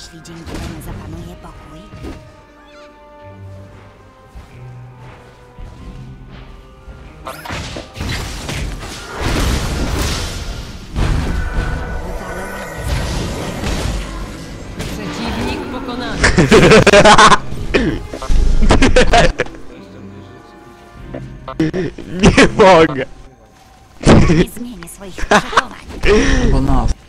Jeśli dzięki temu zapanuje pokój, Przeciwnik pokonany. Nie mogę. nie zmienię swoich przekonań. Bo nas.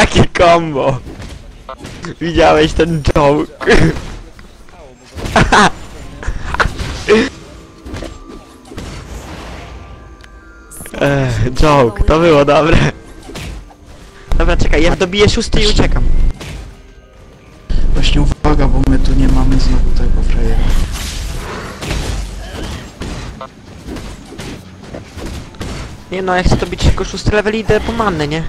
Jakie combo. Widziałeś ten joke? Ech, joke, to było dobre. Dobra, czekaj, ja dobiję szósty i uciekam. Właśnie uwaga, bo my tu nie mamy znowu tego frajera. Nie no, ja chcę dobić tylko szósty level i idę po mannę, nie?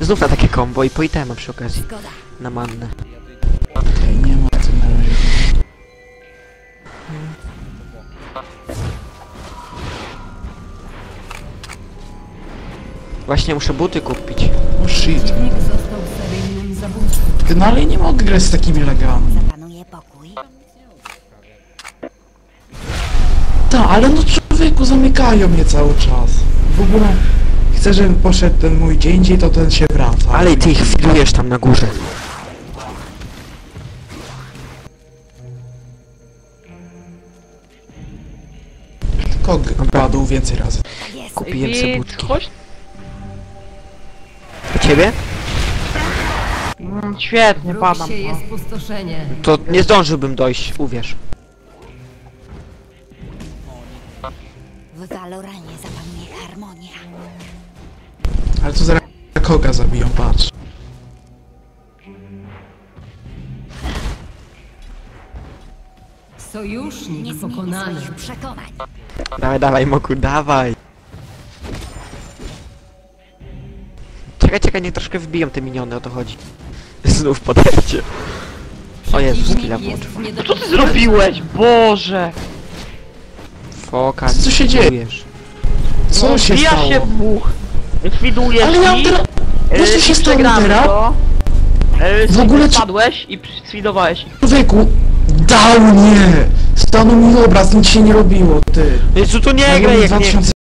Znów na takie combo i po itema przy okazji. Na mannę. Nie ma co na razie. Właśnie muszę buty kupić. O shit. Ty, No ale nie mogę grać z takimi lagami. Tak, ale no człowieku, zamykają mnie cały czas. W ogóle chcę, żeby poszedł ten mój gdzie indziej, to ten się wraca. Ale ty ich widujesz tam na górze. Tylko g- padł więcej razy. Kupiłem sobie budki. Chodź. Do ciebie? Mm, świetnie, padam. Ruksie jest pustoszenie. To nie zdążyłbym dojść, uwierz. W Valoranie zapanuje harmonia. Ale to zaraz koga zabiją, patrz. Nie Sojusznik pokonany. swoich przekonań. Dawaj, dawaj, Moku, dawaj. Czekaj, czekaj, niech troszkę wbiją te miniony, o to chodzi. Znów podejdzie. O Jezus, skilla włączył. nie do Co ty zrobiłeś? Boże! Foka, Co się dzieje? Co no, się wbija stało? się dwóch. Likwiduję Ale ja mam ci. teraz... e, Wiesz co się stało teraz? E, W ogóle spadłeś i sfidowałeś ich. Człowieku! Dał nie! Stanął mi obraz, nic się nie robiło, ty. Jezu, tu nie graj, jak nie 2000